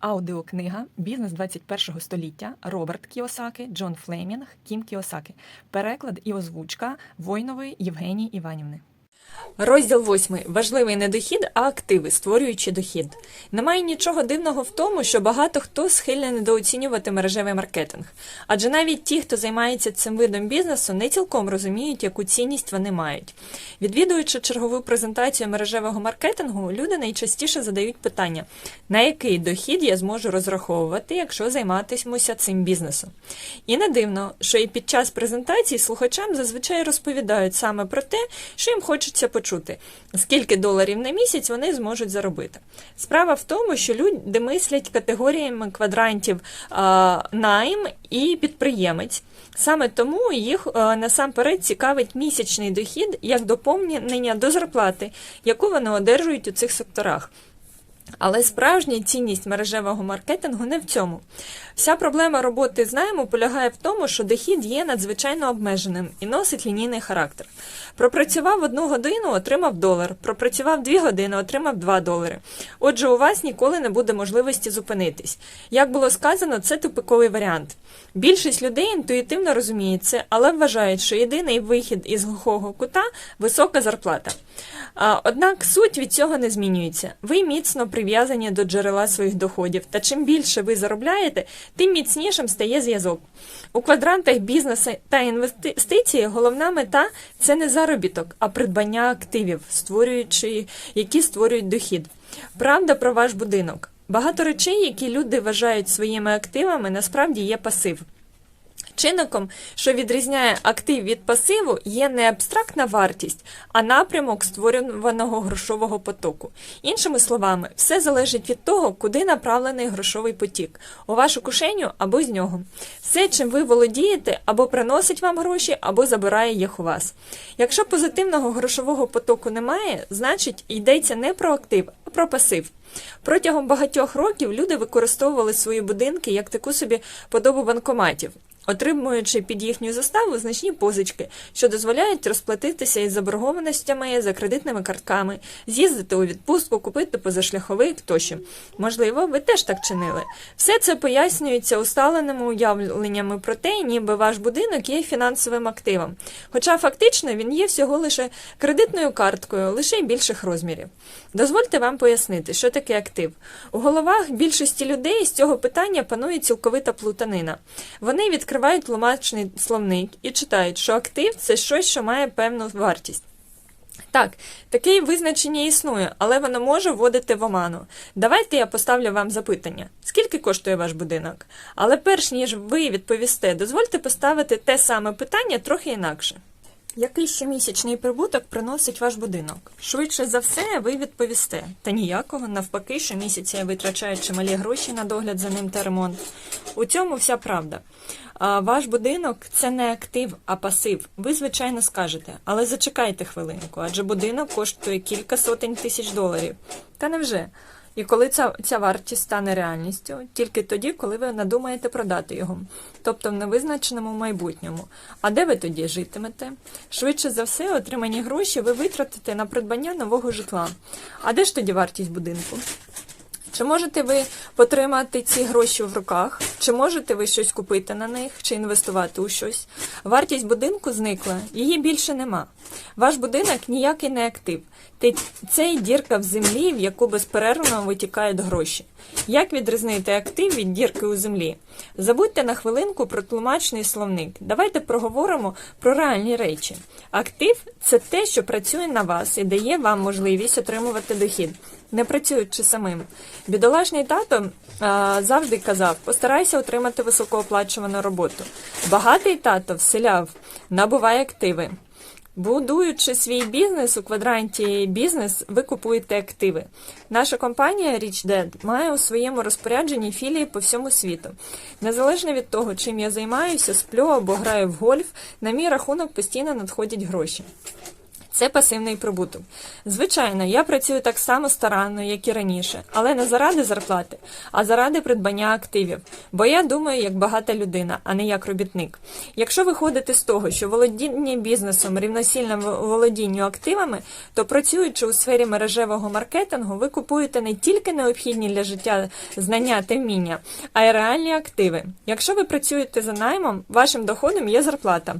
Аудіокнига Бізнес 21 століття Роберт Кіосаки, Джон Флемінг, Кім Кіосаки. Переклад і озвучка Войнової Євгенії Іванівни. Розділ 8. Важливий не дохід, а активи, створюючи дохід. Немає нічого дивного в тому, що багато хто схильний недооцінювати мережевий маркетинг. Адже навіть ті, хто займається цим видом бізнесу, не цілком розуміють, яку цінність вони мають. Відвідуючи чергову презентацію мережевого маркетингу, люди найчастіше задають питання, на який дохід я зможу розраховувати, якщо займатимуся цим бізнесом. І не дивно, що і під час презентації слухачам зазвичай розповідають саме про те, що їм хочеться почути, скільки доларів на місяць вони зможуть заробити. Справа в тому, що люди мислять категоріями квадрантів найм і підприємець. Саме тому їх насамперед цікавить місячний дохід як доповнення до зарплати, яку вони одержують у цих секторах. Але справжня цінність мережевого маркетингу не в цьому. Вся проблема роботи з найму полягає в тому, що дохід є надзвичайно обмеженим і носить лінійний характер. Пропрацював одну годину, отримав долар, пропрацював дві години, отримав два долари. Отже, у вас ніколи не буде можливості зупинитись. Як було сказано, це тупиковий варіант. Більшість людей інтуїтивно розуміє це, але вважають, що єдиний вихід із глухого кута висока зарплата. Однак суть від цього не змінюється. Ви міцно прив'язані до джерела своїх доходів, та чим більше ви заробляєте, тим міцнішим стає зв'язок. У квадрантах бізнесу та інвестиції головна мета це не заробіток, а придбання активів, створюючи, які створюють дохід. Правда про ваш будинок. Багато речей, які люди вважають своїми активами, насправді є пасив. Чинником, що відрізняє актив від пасиву, є не абстрактна вартість, а напрямок створюваного грошового потоку. Іншими словами, все залежить від того, куди направлений грошовий потік у вашу кишеню або з нього. Все, чим ви володієте, або приносить вам гроші, або забирає їх у вас. Якщо позитивного грошового потоку немає, значить йдеться не про актив, а про пасив. Протягом багатьох років люди використовували свої будинки як таку собі подобу банкоматів отримуючи під їхню заставу значні позички, що дозволяють розплатитися із заборгованостями за кредитними картками, з'їздити у відпустку, купити позашляховик тощо. Можливо, ви теж так чинили. Все це пояснюється усталеними уявленнями про те, ніби ваш будинок є фінансовим активом. Хоча фактично він є всього лише кредитною карткою, лише більших розмірів. Дозвольте вам пояснити, що таке актив. У головах більшості людей з цього питання панує цілковита плутанина. Вони відкривають відкривають ломачний словник і читають, що актив це щось, що має певну вартість. Так, таке визначення існує, але воно може вводити в оману. Давайте я поставлю вам запитання: скільки коштує ваш будинок? Але перш ніж ви відповісте, дозвольте поставити те саме питання трохи інакше. Який щомісячний прибуток приносить ваш будинок? Швидше за все, ви відповісте. Та ніякого, навпаки, щомісяця я витрачаю чималі гроші на догляд за ним та ремонт. У цьому вся правда. А Ваш будинок це не актив, а пасив. Ви, звичайно, скажете, але зачекайте хвилинку, адже будинок коштує кілька сотень тисяч доларів. Та невже? І коли ця ця вартість стане реальністю, тільки тоді, коли ви надумаєте продати його, тобто в невизначеному майбутньому. А де ви тоді житимете? Швидше за все, отримані гроші ви витратите на придбання нового житла. А де ж тоді вартість будинку? Чи можете ви потримати ці гроші в руках? Чи можете ви щось купити на них, чи інвестувати у щось? Вартість будинку зникла, її більше нема. Ваш будинок ніякий не актив. Це дірка в землі, в яку безперервно витікають гроші. Як відрізнити актив від дірки у землі? Забудьте на хвилинку про тлумачний словник. Давайте проговоримо про реальні речі. Актив це те, що працює на вас і дає вам можливість отримувати дохід не працюючи самим. Бідолашний тато а, завжди казав: постарайся отримати високооплачувану роботу. Багатий тато вселяв, набувай активи. Будуючи свій бізнес у квадранті бізнес, ви купуєте активи. Наша компанія RichDad має у своєму розпорядженні філії по всьому світу. Незалежно від того, чим я займаюся, сплю або граю в гольф, на мій рахунок постійно надходять гроші. Це пасивний прибуток. Звичайно, я працюю так само старанно, як і раніше, але не заради зарплати, а заради придбання активів. Бо я думаю як багата людина, а не як робітник. Якщо виходити з того, що володіння бізнесом рівносильно володінню активами, то працюючи у сфері мережевого маркетингу, ви купуєте не тільки необхідні для життя знання та вміння, а й реальні активи. Якщо ви працюєте за наймом, вашим доходом є зарплата.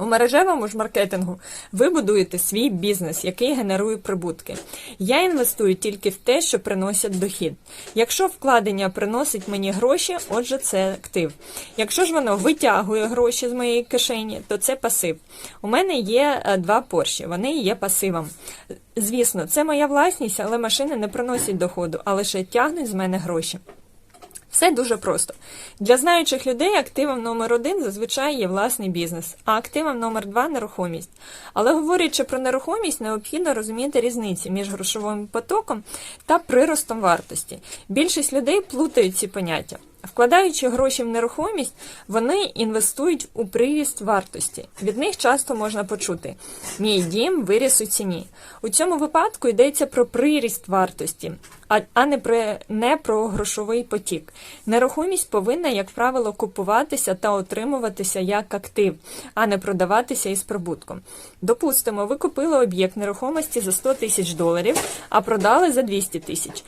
У мережевому ж маркетингу ви будуєте свій бізнес, який генерує прибутки. Я інвестую тільки в те, що приносять дохід. Якщо вкладення приносить мені гроші, отже, це актив. Якщо ж воно витягує гроші з моєї кишені, то це пасив. У мене є е, два порші, вони є пасивом. Звісно, це моя власність, але машини не приносять доходу, а лише тягнуть з мене гроші. Все дуже просто. Для знаючих людей активом номер один зазвичай є власний бізнес, а активом номер два нерухомість. Але говорячи про нерухомість, необхідно розуміти різниці між грошовим потоком та приростом вартості. Більшість людей плутають ці поняття. Вкладаючи гроші в нерухомість, вони інвестують у приріст вартості. Від них часто можна почути: мій дім виріс у ціні. У цьому випадку йдеться про приріст вартості, а, не, про, не про грошовий потік. Нерухомість повинна, як правило, купуватися та отримуватися як актив, а не продаватися із прибутком. Допустимо, ви купили об'єкт нерухомості за 100 тисяч доларів, а продали за 200 тисяч.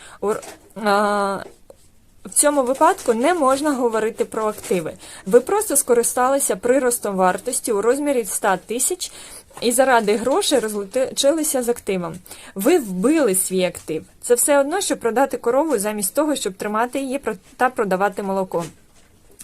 В цьому випадку не можна говорити про активи. Ви просто скористалися приростом вартості у розмірі 100 тисяч і заради грошей розлучилися з активом. Ви вбили свій актив. Це все одно, що продати корову замість того, щоб тримати її та продавати молоко.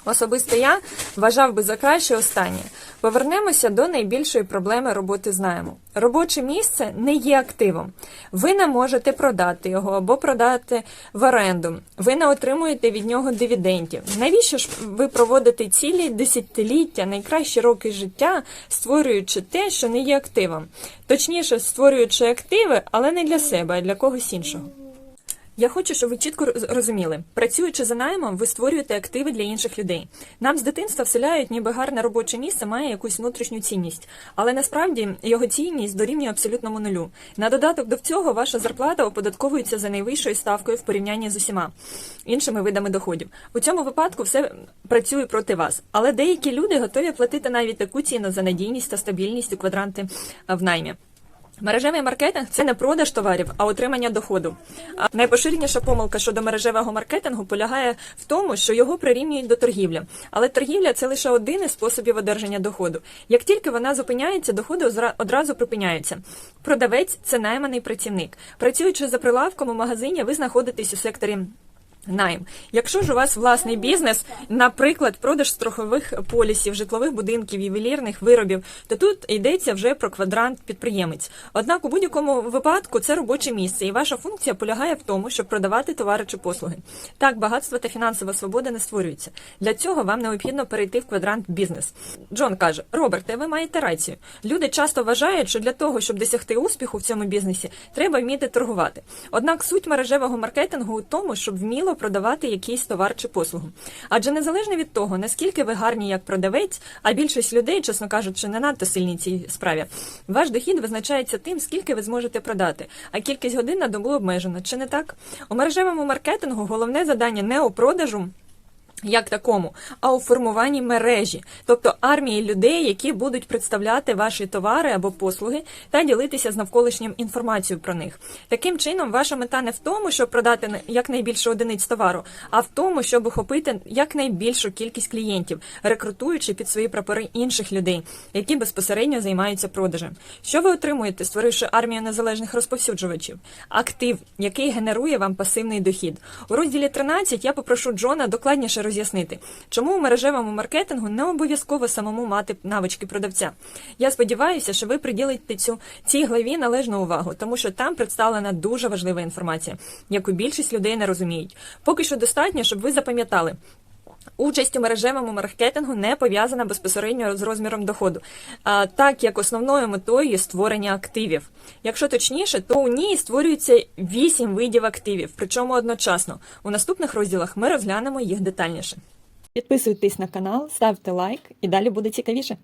Особисто я вважав би за краще останнє. Повернемося до найбільшої проблеми роботи з найму. Робоче місце не є активом. Ви не можете продати його або продати в оренду. Ви не отримуєте від нього дивідендів. Навіщо ж ви проводите цілі десятиліття, найкращі роки життя, створюючи те, що не є активом? Точніше, створюючи активи, але не для себе, а для когось іншого. Я хочу, щоб ви чітко роз- розуміли, працюючи за наймом, ви створюєте активи для інших людей. Нам з дитинства вселяють, ніби гарне робоче місце має якусь внутрішню цінність, але насправді його цінність дорівнює абсолютному нулю. На додаток до цього ваша зарплата оподатковується за найвищою ставкою в порівнянні з усіма іншими видами доходів. У цьому випадку все працює проти вас, але деякі люди готові платити навіть таку ціну за надійність та стабільність у квадранти в наймі. Мережевий маркетинг це не продаж товарів, а отримання доходу. А найпоширеніша помилка щодо мережевого маркетингу полягає в тому, що його прирівнюють до торгівлі. Але торгівля це лише один із способів одержання доходу. Як тільки вона зупиняється, доходи одразу припиняються. Продавець це найманий працівник. Працюючи за прилавком у магазині, ви знаходитесь у секторі. Найм. Якщо ж у вас власний бізнес, наприклад, продаж страхових полісів, житлових будинків, ювелірних виробів, то тут йдеться вже про квадрант підприємець. Однак у будь-якому випадку це робоче місце, і ваша функція полягає в тому, щоб продавати товари чи послуги. Так, багатство та фінансова свобода не створюються. Для цього вам необхідно перейти в квадрант бізнес. Джон каже: Роберте, ви маєте рацію. Люди часто вважають, що для того, щоб досягти успіху в цьому бізнесі, треба вміти торгувати. Однак суть мережевого маркетингу у тому, щоб вміло продавати якийсь товар чи послугу. Адже незалежно від того, наскільки ви гарні як продавець, а більшість людей, чесно кажучи, не надто сильні цій справі, ваш дохід визначається тим, скільки ви зможете продати, а кількість годин на добу обмежена. Чи не так? У мережевому маркетингу головне завдання не у продажу. Як такому, а у формуванні мережі, тобто армії людей, які будуть представляти ваші товари або послуги та ділитися з навколишнім інформацією про них. Таким чином, ваша мета не в тому, щоб продати на- якнайбільше одиниць товару, а в тому, щоб охопити якнайбільшу кількість клієнтів, рекрутуючи під свої прапори інших людей, які безпосередньо займаються продажем. Що ви отримуєте, створивши армію незалежних розповсюджувачів? Актив, який генерує вам пасивний дохід. У розділі 13 я попрошу Джона докладніше роз'яснити, чому у мережевому маркетингу не обов'язково самому мати навички продавця. Я сподіваюся, що ви приділите цю цій главі належну увагу, тому що там представлена дуже важлива інформація, яку більшість людей не розуміють. Поки що достатньо, щоб ви запам'ятали. Участь у мережевому маркетингу не пов'язана безпосередньо з розміром доходу, а, так як основною метою є створення активів. Якщо точніше, то у ній створюється 8 видів активів, причому одночасно. У наступних розділах ми розглянемо їх детальніше. Підписуйтесь на канал, ставте лайк і далі буде цікавіше.